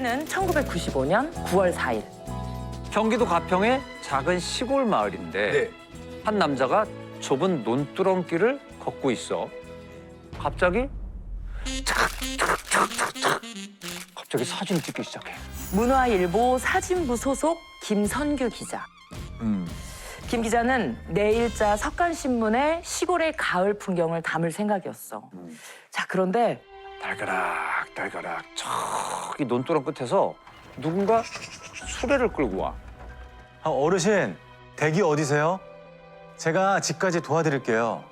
때는 1995년 9월 4일. 경기도 가평의 작은 시골 마을인데 네. 한 남자가 좁은 논두렁길을 걷고 있어. 갑자기 착착착착착 갑자기 사진을 찍기 시작해. 문화일보 사진부 소속 김선규 기자. 음. 김 기자는 내일자 석간신문에 시골의 가을 풍경을 담을 생각이었어. 음. 자, 그런데 달가락 달가락 저기 논두렁 끝에서 누군가 수레를 끌고 와. 아, 어르신, 댁이 어디세요? 제가 집까지 도와드릴게요.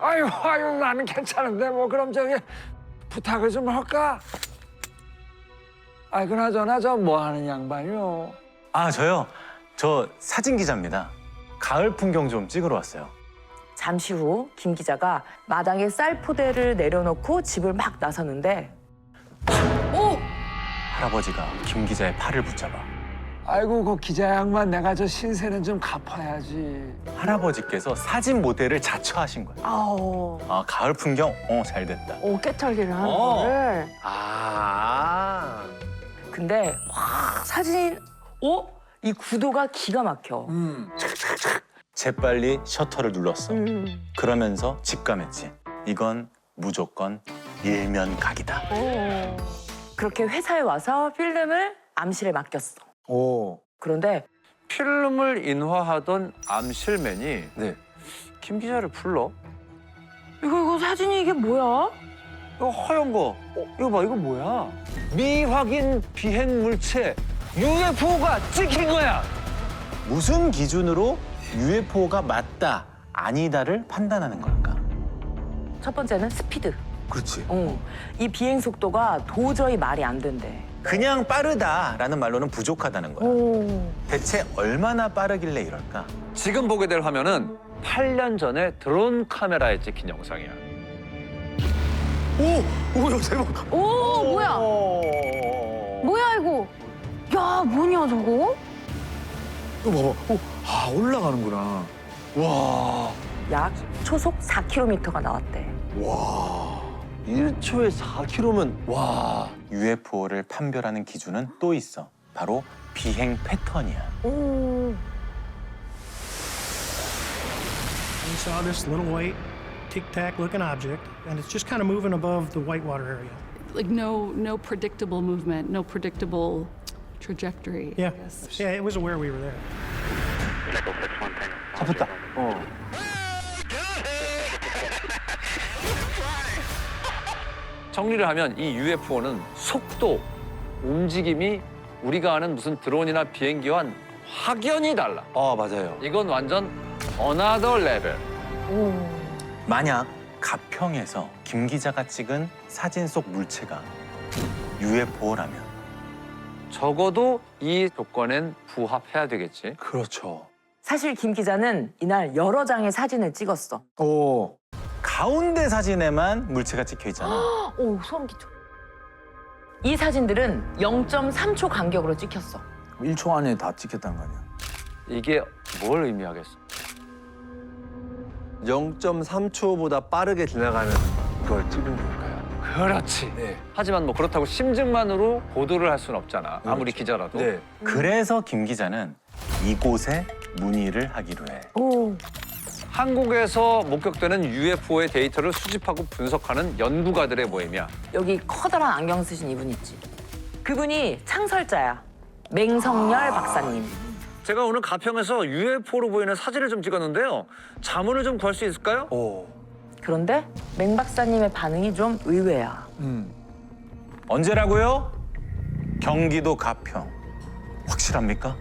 아유 아유 나는 괜찮은데 뭐 그럼 저기 부탁을 좀 할까? 아이 그나저나 저 뭐 하는 양반이요? 아, 저요? 저 사진 기자입니다. 가을 풍경 좀 찍으러 왔어요. 잠시 후 김 기자가 마당에 쌀 포대를 내려놓고 집을 막 나서는데 할아버지가 김 기자의 팔을 붙잡아. 아이고 그 기자 양반 내가 저 신세는 좀 갚아야지. 할아버지께서 사진 모델을 자처하신 거예요. 아우, 아, 가을 풍경? 어, 잘 됐다. 오 깨털기를 하는 어. 거를. 아. 근데 와 사진, 오? 이 구도가 기가 막혀. 음. 재빨리 셔터를 눌렀어. 음. 그러면서 직감했지. 이건 무조건 일면 각이다. 오. 그렇게 회사에 와서 필름을 암실에 맡겼어. 오. 그런데 필름을 인화하던 암실맨이 네. 김 기자를 불러. 이거 이거 사진이 이게 뭐야? 이거 허연 거. 어, 이거 봐 이거 뭐야? 미확인 비행 물체 UFO가 찍힌 거야. 무슨 기준으로 UFO가 맞다, 아니다를 판단하는 걸까? 첫 번째는 스피드. 그렇지. 어, 이 비행 속도가 도저히 말이 안 된대. 그냥 빠르다라는 말로는 부족하다는 거야. 오. 대체 얼마나 빠르길래 이럴까? 지금 보게 될 화면은 8년 전에 드론 카메라에 찍힌 영상이야. 오! 오, 야, 대박. 오 뭐야 뭐야 이거 야 뭐냐 저거 이거 봐봐. 오, 아, 올라가는구나. 와. 약 초속 4km가 나왔대. 와. 1초에 4km면 와. UFO를 판별하는 기준은 또 있어. 바로 비행 패턴이야. 오. We saw this little white tic-tac looking object, and it's just kind of moving above the whitewater area. like no no predictable movement, no predictable trajectory. I Yeah, guess. yeah, it was aware we were there. 잡혔다. 어. 정리를 하면 이 UFO는 속도, 움직임이 우리가 아는 무슨 드론이나 비행기와는 확연히 달라. 아, 맞아요. 이건 완전 어나더 레벨. 만약 가평에서 김 기자가 찍은 사진 속 물체가 UFO라면 적어도 이 조건엔 부합해야 되겠지. 그렇죠. 사실 김 기자는 이날 여러 장의 사진을 찍었어. 오. 가운데 사진에만 물체가 찍혀 있잖아. 오, 소름 끼쳐. 이 사진들은 0.3초 간격으로 찍혔어. 1초 안에 다 찍혔다는 거 아니야? 이게 뭘 의미하겠어? 0.3초보다 빠르게 지나가는 걸 찍은 걸까요? 그렇지. 네. 하지만 뭐 그렇다고 심증만으로 보도를 할 수는 없잖아. 아무리 기자라도. 네. 그래서 김 기자는 이곳에 문의를 하기로 해. 오. 한국에서 목격되는 UFO의 데이터를 수집하고 분석하는 연구가들의 모임이야. 여기 커다란 안경 쓰신 이분 있지. 그분이 창설자야. 맹성열 박사님. 제가 오늘 가평에서 UFO로 보이는 사진을 좀 찍었는데요. 자문을 좀 구할 수 있을까요? 오. 그런데 맹 박사님의 반응이 좀 의외야. 음. 언제라고요? 경기도 가평. 확실합니까?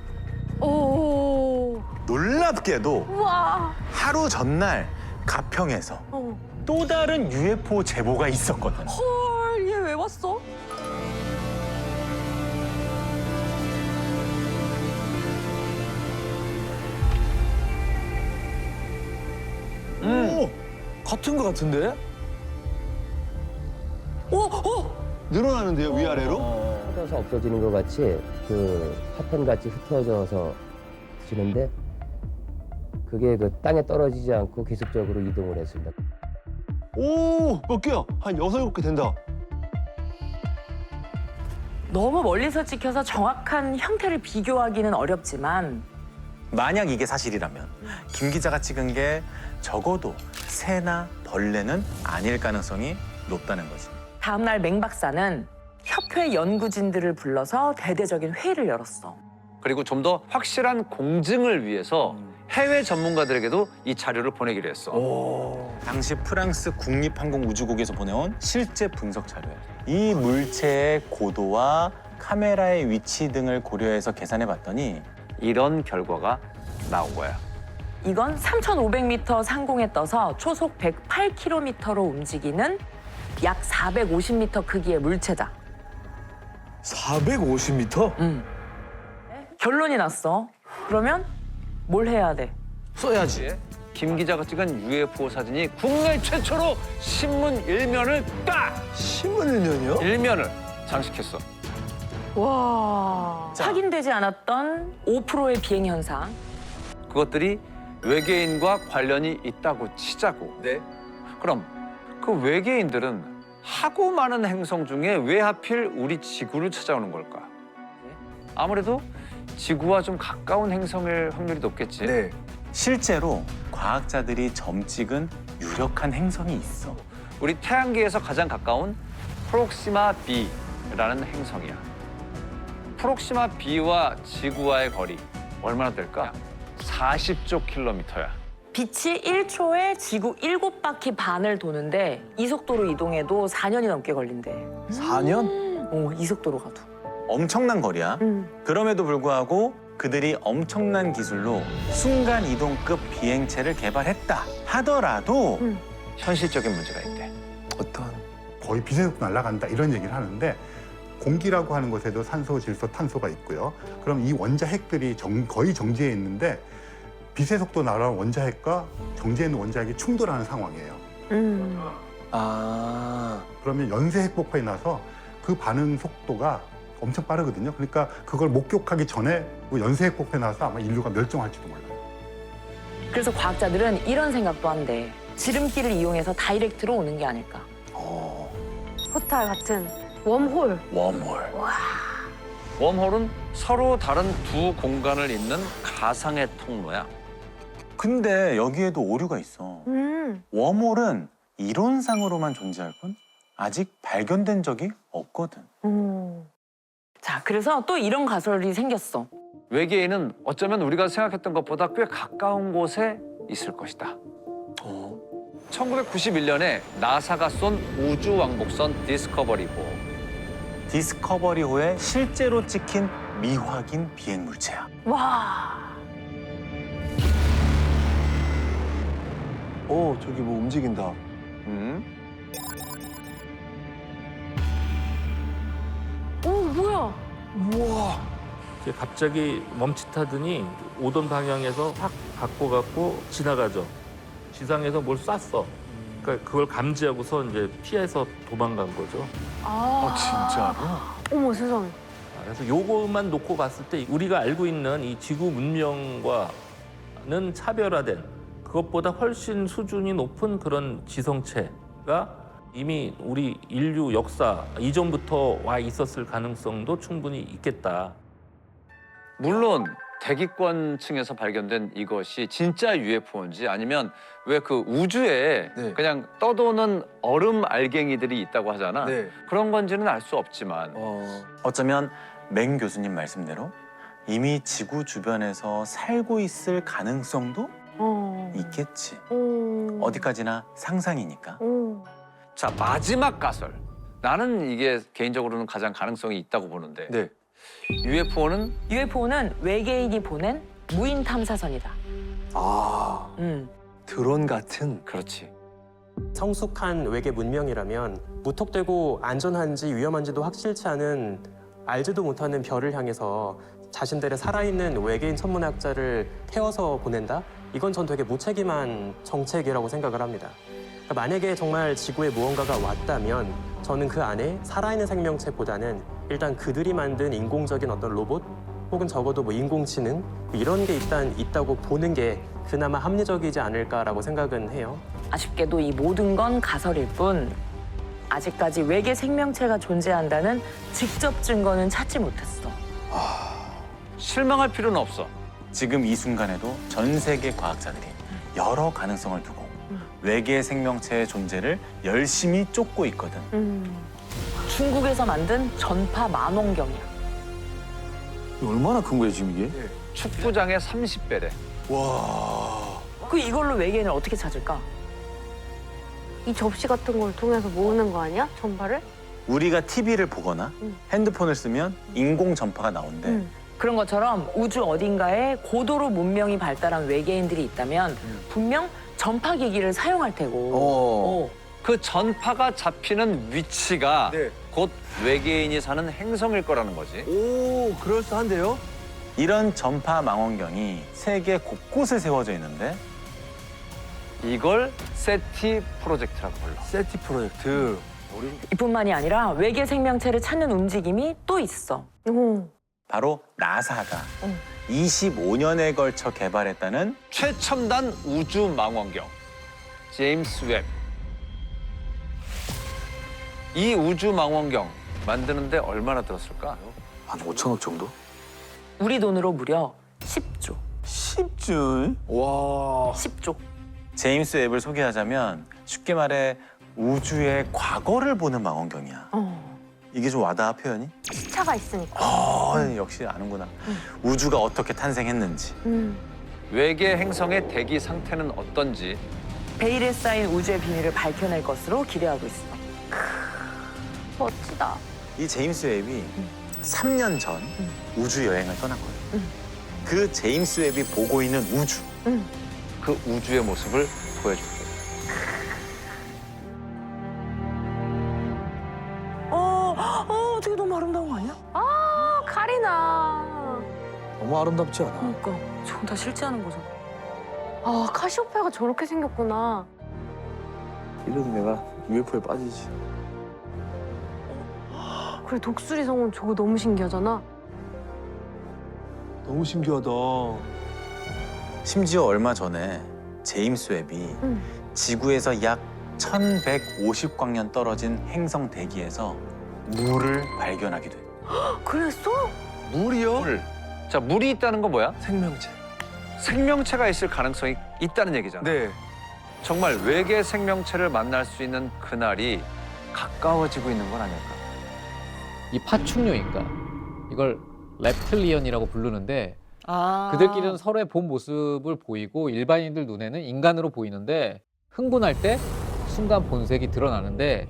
오 놀랍게도 우와 하루 전날 가평에서 어. 또 다른 UFO 제보가 있었거든. 헐, 얘 왜 왔어? 오! 같은 거 같은데? 오, 오! 늘어나는데요, 위아래로? 흩어서 없어지는 것 같이 그 파편 같이 흩어져서 지는데 그게 그 땅에 떨어지지 않고 계속적으로 이동을 했습니다. 오, 몇 개야? 한 여섯, 일곱 개 된다. 너무 멀리서 찍혀서 정확한 형태를 비교하기는 어렵지만 만약 이게 사실이라면 김 기자가 찍은 게 적어도 새나 벌레는 아닐 가능성이 높다는 거지. 다음날 맹 박사는 협회 연구진들을 불러서 대대적인 회의를 열었어. 그리고 좀 더 확실한 공증을 위해서 해외 전문가들에게도 이 자료를 보내기로 했어. 당시 프랑스 국립항공우주국에서 보내온 실제 분석 자료야. 이 물체의 고도와 카메라의 위치 등을 고려해서 계산해 봤더니 이런 결과가 나온 거야. 이건 3,500m 상공에 떠서 초속 108km로 움직이는 약 450m 크기의 물체다. 450m? 음. 결론이 났어. 그러면 뭘 해야 돼? 써야지. 김 기자가 찍은 UFO 사진이 국내 최초로 신문 일면을 딱 신문 일면이요? 일면을 장식했어. 와. 확인되지 않았던 5%의 비행 현상. 그것들이 외계인과 관련이 있다고 치자고. 네. 그럼 그 외계인들은 하고 많은 행성 중에 왜 하필 우리 지구를 찾아오는 걸까? 아무래도 지구와 좀 가까운 행성일 확률이 높겠지. 네. 실제로 과학자들이 점 찍은 유력한 행성이 있어. 우리 태양계에서 가장 가까운 프록시마 B라는 행성이야. 프록시마 B와 지구와의 거리 얼마나 될까? 40조 킬로미터야. 빛이 1초에 지구 7바퀴 반을 도는데 이 속도로 이동해도 4년이 넘게 걸린대. 4년? 어, 이 속도로 가도. 엄청난 거리야. 음. 그럼에도 불구하고 그들이 엄청난 기술로 순간 이동급 비행체를 개발했다 하더라도 음. 현실적인 문제가 있대. 어떤? 거의 속도 날아간다 이런 얘기를 하는데 공기라고 하는 것에도 산소, 질소, 탄소가 있고요. 그럼 이 원자 핵들이 정- 거의 정지해 있는데 빛의 속도 날아온 원자핵과 있는 원자핵이 충돌하는 상황이에요. 음. 아. 그러면 연쇄 핵 폭발이 나서 그 반응 속도가 엄청 빠르거든요. 그러니까 그걸 목격하기 전에 그 연쇄 핵 폭발이 나서 아마 인류가 멸종할지도 몰라요. 그래서 과학자들은 이런 생각도 한대. 지름길을 이용해서 다이렉트로 오는 게 아닐까. 어. 포탈 같은 웜홀. 웜홀. 웜홀은 서로 다른 두 공간을 잇는 가상의 통로야. 근데 여기에도 오류가 있어. 음. 웜홀은 이론상으로만 존재할 뿐 아직 발견된 적이 없거든. 음. 자, 그래서 또 이런 가설이 생겼어. 외계인은 어쩌면 우리가 생각했던 것보다 꽤 가까운 곳에 있을 것이다. 어. 1991년에 나사가 쏜 우주 왕복선 디스커버리호. 디스커버리호에 실제로 찍힌 미확인 비행 물체야. 와. 어, 저기 뭐 움직인다. 음? 오, 뭐야? 우와. 이제 갑자기 멈칫하더니 오던 방향에서 확 바꿔갖고 지나가죠. 지상에서 뭘 쐈어. 그러니까 그걸 감지하고서 이제 피해서 도망간 거죠. 아. 진짜로? 어머, 세상에. 아, 그래서 요것만 놓고 봤을 때 우리가 알고 있는 이 지구 문명과는 차별화된 그것보다 훨씬 수준이 높은 그런 지성체가 이미 우리 인류 역사 이전부터 와 있었을 가능성도 충분히 있겠다. 물론 대기권층에서 발견된 이것이 진짜 UFO인지 아니면 왜 그 우주에 네. 그냥 떠도는 얼음 알갱이들이 있다고 하잖아. 네. 그런 건지는 알 수 없지만 어. 어쩌면 맹 교수님 말씀대로 이미 지구 주변에서 살고 있을 가능성도 어. 있겠지. 어. 어디까지나 상상이니까. 어. 자 마지막 가설. 나는 이게 개인적으로는 가장 가능성이 있다고 보는데 네. UFO는 UFO는 외계인이 보낸 무인 탐사선이다. 아. 음. 드론 같은. 그렇지. 성숙한 외계 문명이라면 무턱대고 안전한지 위험한지도 확실치 않은 알지도 못하는 별을 향해서 자신들의 살아있는 외계인 천문학자를 태워서 보낸다? 이건 전 되게 무책임한 정책이라고 생각을 합니다. 그러니까 만약에 정말 지구에 무언가가 왔다면 저는 그 안에 살아있는 생명체보다는 일단 그들이 만든 인공적인 어떤 로봇 혹은 적어도 뭐 인공지능 이런 게 일단 있다고 보는 게 그나마 합리적이지 않을까라고 생각은 해요. 아쉽게도 이 모든 건 가설일 뿐 아직까지 외계 생명체가 존재한다는 직접 증거는 찾지 못했어. 실망할 필요는 없어. 지금 이 순간에도 전 세계 과학자들이 여러 가능성을 두고 외계 생명체의 존재를 열심히 쫓고 있거든. 음. 중국에서 만든 전파 만원경이야. 얼마나 큰 거예요 지금 이게? 축구장의 30배래. 와. 그 이걸로 외계인을 어떻게 찾을까? 이 접시 같은 걸 통해서 모으는 거 아니야? 전파를? 우리가 TV를 보거나 음. 핸드폰을 쓰면 인공 전파가 나온대. 음. 그런 것처럼 우주 어딘가에 고도로 문명이 발달한 외계인들이 있다면 분명 전파기기를 사용할 테고. 어. 그 전파가 잡히는 위치가 네. 곧 외계인이 사는 행성일 거라는 거지. 오 그럴싸한데요? 이런 전파 망원경이 세계 곳곳에 세워져 있는데 이걸 세티 프로젝트라고 불러. 세티 프로젝트. 이뿐만이 아니라 외계 생명체를 찾는 움직임이 또 있어. 오. 바로 나사가 음. 25년에 걸쳐 개발했다는 최첨단 우주 망원경 제임스 웹. 이 우주 망원경 만드는데 얼마나 들었을까? 한 5천억 정도? 우리 돈으로 무려 10조. 10줄. 와. 10조. 제임스 웹을 소개하자면 쉽게 말해 우주의 과거를 보는 망원경이야. 어. 이게 좀 와닿아 표현이? 시차가 있으니까. 아 역시 아는구나. 우주가 어떻게 탄생했는지. 음. 외계 행성의 대기 상태는 어떤지 베일에 쌓인 우주의 비밀을 밝혀낼 것으로 기대하고 있어. 멋지다. 이 제임스 웹이 3년 전 우주 여행을 떠났거든. 그 제임스 웹이 보고 있는 우주. 그 우주의 모습을. 어, 너무 아름답지 않아? 그러니까 저건 다 실제 하는 거잖아. 아, 카시오페아가 저렇게 생겼구나. 이래도 내가 UFO에 빠지지. 그래, 독수리 성은 저거 너무 신기하잖아. 너무 신기하다. 심지어 얼마 전에 제임스 웹이 음. 지구에서 약 1150광년 떨어진 행성 대기에서 물을 발견하기도 했고 그랬어? 물이요? 물. 자, 물이 있다는 건 뭐야? 생명체. 생명체가 있을 가능성이 있다는 얘기잖아. 네. 정말 외계 생명체를 만날 수 있는 그날이 가까워지고 있는 건 아닐까? 이 파충류인가 이걸 랩틀리언이라고 부르는데 아. 그들끼리는 서로의 본 모습을 보이고 일반인들 눈에는 인간으로 보이는데 흥분할 때 순간 본색이 드러나는데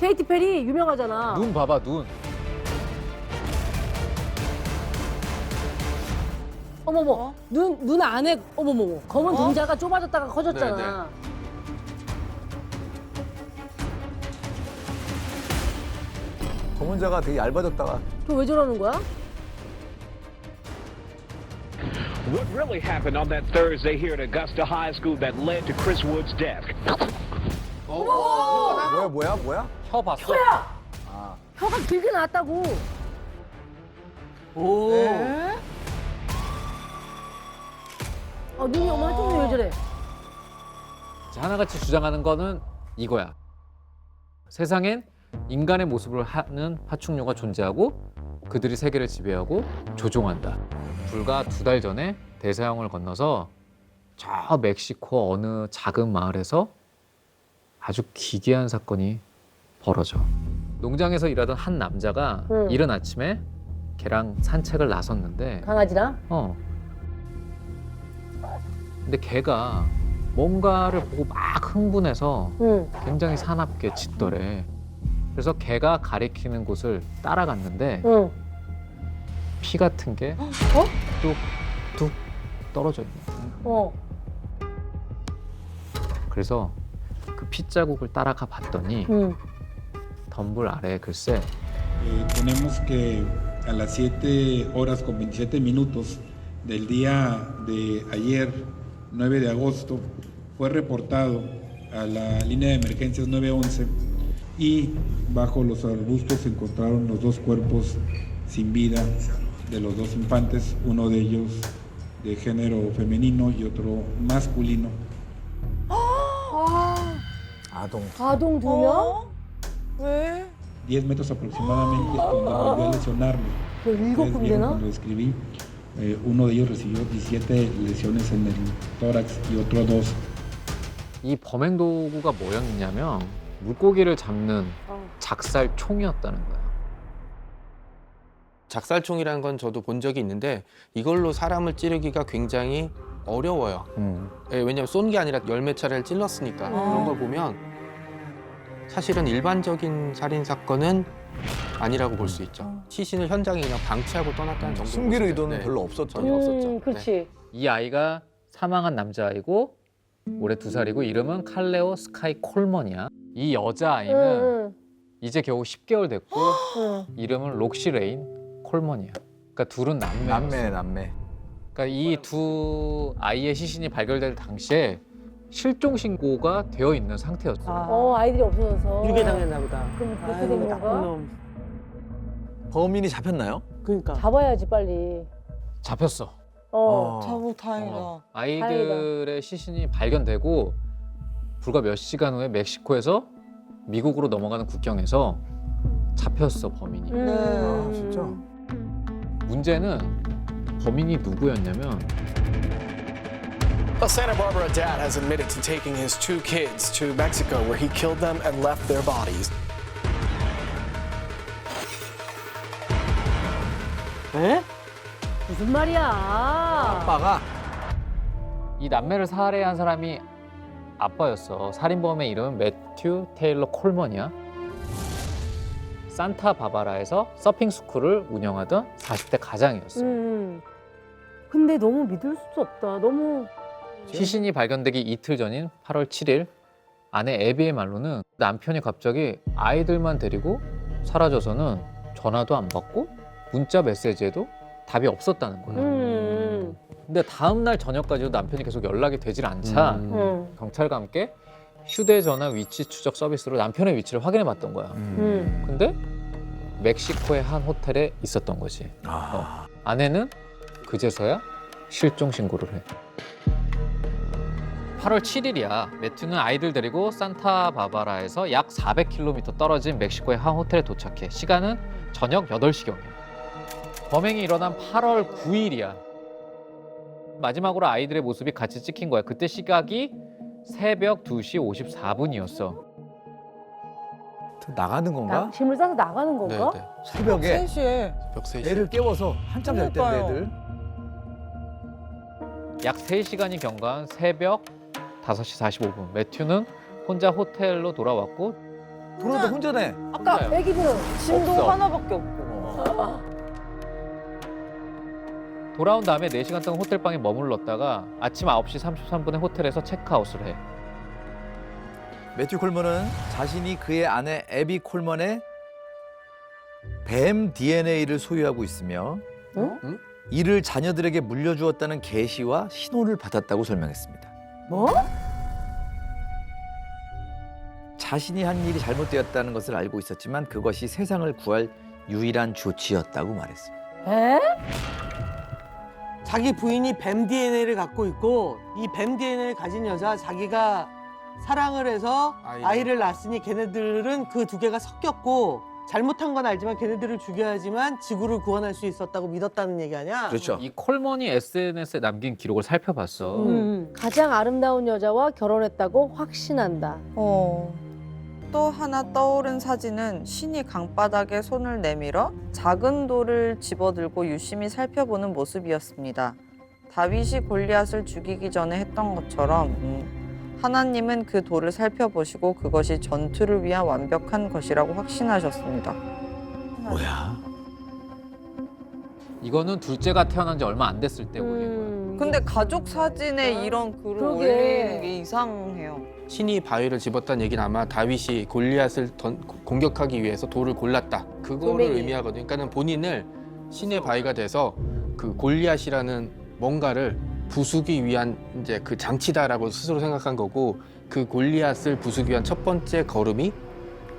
케이티 페리 유명하잖아. 눈 봐봐 눈 어머머, 눈, 눈 안에, 어머머머. 검은 등자가 좁아졌다가 커졌잖아. 검은 자가 되게 얇아졌다가 저왜 저러는 거야? What really happened on that Thursday here at Augusta High School that led to Chris Wood's death? 뭐야 뭐야 뭐야? 혀 봤어? 혀가 길게 나왔다고. 오. 아, 눈이 어머 한쪽이 왜 저래? 자, 하나같이 주장하는 거는 이거야 세상엔 인간의 모습을 하는 파충류가 존재하고 그들이 세계를 지배하고 조종한다 불과 두 달 전에 대서양을 건너서 저 멕시코 어느 작은 마을에서 아주 기괴한 사건이 벌어져. 농장에서 일하던 한 남자가 응. 이른 아침에 개랑 산책을 나섰는데 강아지랑? 어. 근데 개가 뭔가를 보고 막 흥분해서 응. 굉장히 사납게 짖더래. 그래서 개가 가리키는 곳을 따라갔는데 응. 피 같은 게 어? 뚝뚝 떨어져 있는 거야. 어. 그래서 그 핏자국을 따라가 봤더니 응. 덤불 아래에 글쎄 Eh, tenemos que a las 7 horas con 27 minutos del día de ayer, 9 de agosto, fue reportado a la línea de emergencias 911 y bajo los arbustos se encontraron los dos cuerpos sin vida de los dos infantes, uno de ellos de género femenino y otro masculino. 아동. 아동 두 명? 왜? 10 metros aproximadamente donde volvió a lesionarme. 그 일곱 Ustedes 군데나? vieron cuando escribí, eh, uno de ellos recibió 17 lesiones en el tórax y otro dos. 이 범행 도구가 뭐였냐면 물고기를 잡는 작살 총이었다는 거야. 작살총이라는 건 저도 본 적이 있는데 이걸로 사람을 찌르기가 굉장히 어려워요. 예, 왜냐하면 쏜 게 아니라 열몇 차례를 찔렀으니까. 그런 걸 보면 사실은 일반적인 살인 사건은 아니라고 볼 수 있죠. 시신을 현장에 그냥 방치하고 떠났다는 정도. 숨길 의도는 별로 없었죠. 전혀 없었죠. 음, 그렇지. 이 아이가 사망한 남자아이고 올해 두 살이고 이름은 칼레오 스카이 콜먼이야. 이 여자아이는 응, 이제 겨우 10개월 됐고 응. 이름은 록시 레인 콜먼이야. 그러니까 둘은 남매. 남매 남매. 그러니까 이 두 아이의 시신이 발견될 당시에 실종 신고가 되어 있는 상태였어. 어, 아이들이 없어져서. 유괴당했나 보다. 그럼 그렇게 된 건가? 범인이 잡혔나요? 그러니까. 잡아야지, 빨리. 잡혔어. 어. 자부 다행이다. 어, 아이들의 시신이 발견되고 불과 몇 시간 후에 멕시코에서 미국으로 넘어가는 국경에서 잡혔어 범인이. 음. 아 진짜. 문제는 범인이 누구였냐면 A Santa Barbara dad has admitted to taking his two kids to Mexico where he killed them and left their bodies. 에? 무슨 말이야. 아빠가 이 남매를 살해한 사람이 아빠였어. 살인범의 이름은 매튜 테일러 콜먼이야. 산타 바바라에서 서핑 스쿨을 운영하던 40대 가장이었어. 음. 근데 너무 믿을 수 없다. 너무. 시신이 발견되기 이틀 전인 8월 7일 아내 에비의 말로는 남편이 갑자기 아이들만 데리고 사라져서는 전화도 안 받고 문자 메시지에도 답이 없었다는 거야. 음. 근데 다음 날 저녁까지도 남편이 계속 연락이 되질 않자 음. 경찰과 함께 휴대전화 위치 추적 서비스로 남편의 위치를 확인해 봤던 거야. 음. 근데 멕시코의 한 호텔에 있었던 거지. 어. 아내는 그제서야 실종 신고를 해. 8월 7일이야. 매튜는 아이들 데리고 산타바바라에서 약 400km 떨어진 멕시코의 한 호텔에 도착해. 시간은 저녁 8시경이야. 범행이 일어난 8월 9일이야. 마지막으로 아이들의 모습이 같이 찍힌 거야. 그때 시각이 새벽 2시 54분이었어. 나가는 건가? 나, 짐을 싸서 나가는 건가? 네, 네. 새벽에 3시에. 벽 3시. 애를 깨워서 한참 잘 때인데 그러니까요. 애들. 약 3시간이 경과한 새벽 5시 45분. 매튜는 혼자 호텔로 돌아왔고 돌아도 혼자네. 아까 혼자요. 애기들은. 짐도 없어. 하나밖에 없고. 돌아온 다음에 4시간 동안 호텔방에 머물렀다가 아침 9시 33분에 호텔에서 체크아웃을 해. 매튜 콜먼은 자신이 그의 아내 애비 콜먼의 뱀 DNA를 소유하고 있으며 응? 이를 자녀들에게 물려주었다는 계시와 신호를 받았다고 설명했습니다. 뭐? 자신이 한 일이 잘못되었다는 것을 알고 있었지만 그것이 세상을 구할 유일한 조치였다고 말했습니다. 에? 자기 부인이 뱀 DNA를 갖고 있고 이 뱀 DNA를 가진 여자 자기가 사랑을 해서 아이를. 아이를 낳았으니 걔네들은 그 두 개가 섞였고 잘못한 건 알지만 걔네들을 죽여야지만 지구를 구원할 수 있었다고 믿었다는 얘기 아니야? 그렇죠. 이 콜먼이 SNS에 남긴 기록을 살펴봤어. 음. 가장 아름다운 여자와 결혼했다고 확신한다. 어. 또 하나 떠오른 사진은 신이 강바닥에 손을 내밀어 작은 돌을 집어들고 유심히 살펴보는 모습이었습니다. 다윗이 골리앗을 죽이기 전에 했던 것처럼 음, 하나님은 그 돌을 살펴보시고 그것이 전투를 위한 완벽한 것이라고 확신하셨습니다. 뭐야? 이거는 둘째가 태어난 지 얼마 안 됐을 때 올린 거야. 음. 근데 가족 사진에 이런 글을 그러게. 올리는 게 이상해요. 신이 바위를 집었다는 얘기는 아마 다윗이 골리앗을 던- 공격하기 위해서 돌을 골랐다. 그거를 돌멩이. 의미하거든요. 그러니까는 본인을 신의 바위가 돼서 그 골리앗이라는 뭔가를 부수기 위한 이제 그 장치다라고 스스로 생각한 거고 그 골리앗을 부수기 위한 첫 번째 걸음이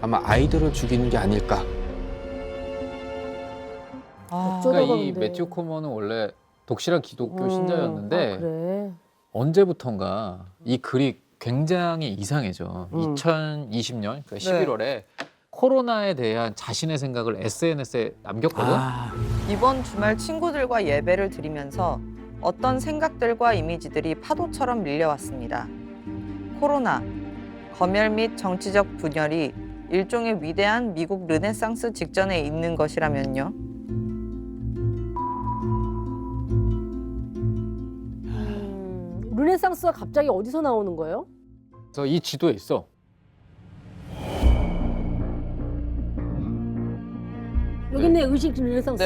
아마 아이들을 죽이는 게 아닐까. 아, 그러니까 이 근데. 매튜 콜먼은 원래 독실한 기독교 음. 신자였는데 아, 그래. 언제부턴가 이 글이 굉장히 이상해져. 음. 2020년 그 네. 11월에 코로나에 대한 자신의 생각을 SNS에 남겼거든. 아. 이번 주말 친구들과 예배를 드리면서 어떤 생각들과 이미지들이 파도처럼 밀려왔습니다. 코로나, 검열 및 정치적 분열이 일종의 위대한 미국 르네상스 직전에 있는 것이라면요. 르네상스가 갑자기 어디서 나오는 거예요? 그래서 이 지도에 있어. 여기 있네 의식 르네상스.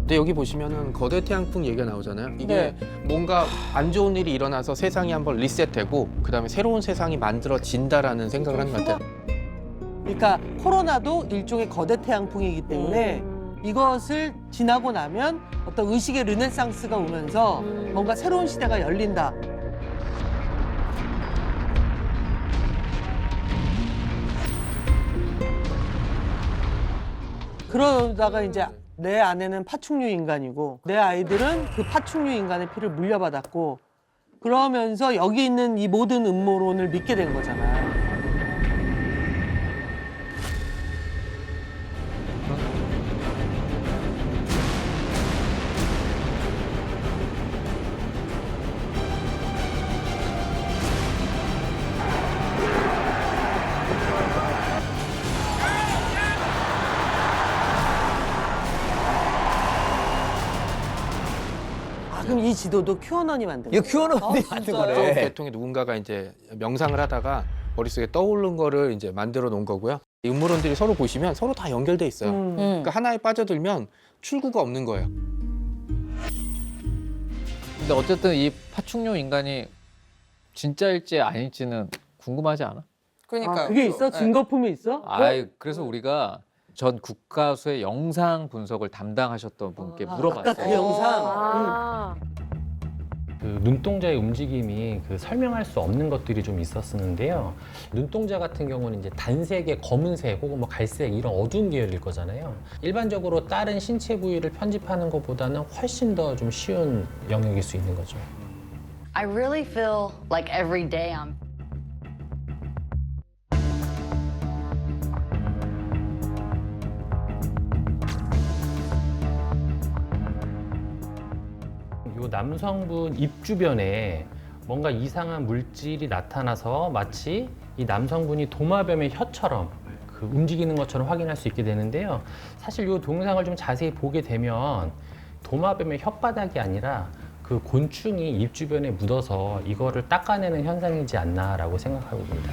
근데 여기 보시면은 거대 태양풍 얘기가 나오잖아요. 이게 네. 뭔가 안 좋은 일이 일어나서 세상이 한번 리셋되고 그다음에 새로운 세상이 만들어진다라는 생각을 하는 것 같아요. 그러니까 코로나도 일종의 거대 태양풍이기 때문에 이것을 지나고 나면 어떤 의식의 르네상스가 오면서 뭔가 새로운 시대가 열린다. 그러다가 이제 내 아내는 파충류 인간이고 내 아이들은 그 파충류 인간의 피를 물려받았고 그러면서 여기 있는 이 모든 음모론을 믿게 된 거잖아요. 아, 지도도 큐어넌이 만든 거예요? 이거 큐어넌이 아, 만든 진짜요? 거래. 계통의 누군가가 이제 명상을 하다가 머릿속에 떠오른 거를 이제 만들어 놓은 거고요. 이 음모론들이 서로 보시면 서로 다 연결돼 있어요. 음. 그러니까 하나에 빠져들면 출구가 없는 거예요. 근데 어쨌든 이 파충류 인간이 진짜일지 아닐지는 궁금하지 않아? 아, 그게 있어? 증거품이 있어? 아이 그래서 우리가 전 국가수의 영상 분석을 담당하셨던 분께 물어봤어요. 아까 그 영상. 그 눈동자의 움직임이 그 설명할 수 없는 것들이 좀 있었었는데요. 눈동자 같은 경우는 이제 단색의 검은색 혹은 뭐 갈색 이런 어두운 계열일 거잖아요. 일반적으로 다른 신체 부위를 편집하는 것보다는 훨씬 더 좀 쉬운 영역일 수 있는 거죠. I really feel like every day I'm 요 남성분 입 주변에 뭔가 이상한 물질이 나타나서 마치 이 남성분이 도마뱀의 혀처럼 그 움직이는 것처럼 확인할 수 있게 되는데요. 사실 이 동영상을 좀 자세히 보게 되면 도마뱀의 혓바닥이 아니라 그 곤충이 입 주변에 묻어서 이거를 닦아내는 현상이지 않나라고 생각하고 봅니다.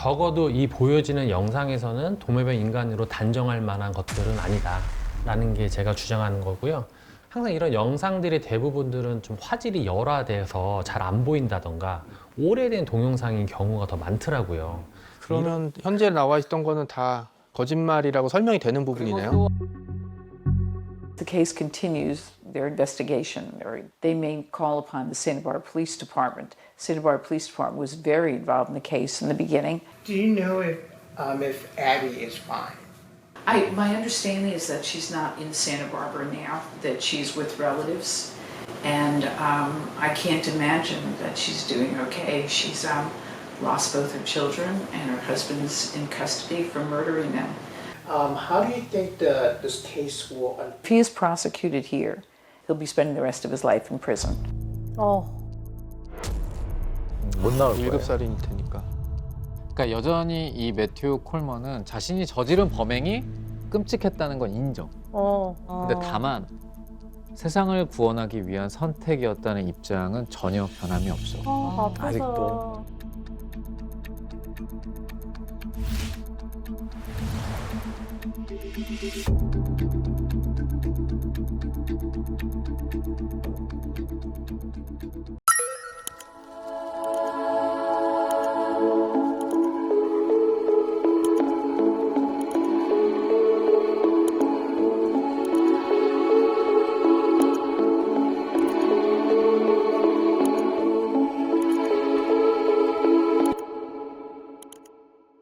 적어도 이 보여지는 영상에서는 도매뱀 인간으로 단정할 만한 것들은 아니다라는 게 제가 주장하는 거고요. 항상 이런 영상들의 대부분들은 좀 화질이 열화돼서 잘 안 보인다던가 오래된 동영상인 경우가 더 많더라고요. 그러면 현재 나와 있던 거는 다 거짓말이라고 설명이 되는 부분이네요. The case continues their investigation. Or they may call upon the Santa Barbara Police Department. Santa Barbara Police Department was very involved in the case in the beginning. Do you know if, um, if Abby is fine? I, my understanding is that she's not in Santa Barbara now, that she's with relatives. And um, I can't imagine that she's doing okay. She's um, lost both her children, and her husband's in custody for murdering them. Um, how do you think the, this case will unfold? If he is prosecuted here, he'll be spending the rest of his life in prison. 어. 못 나올 거예요. 7살일 테니까. 그러니까 여전히 이 매튜 콜먼은 자신이 저지른 범행이 끔찍했다는 건 인정. 어. 근데 다만 세상을 구원하기 위한 선택이었다는 입장은 전혀 변함이 없어. 어, 아파서. 아직도. Thank you.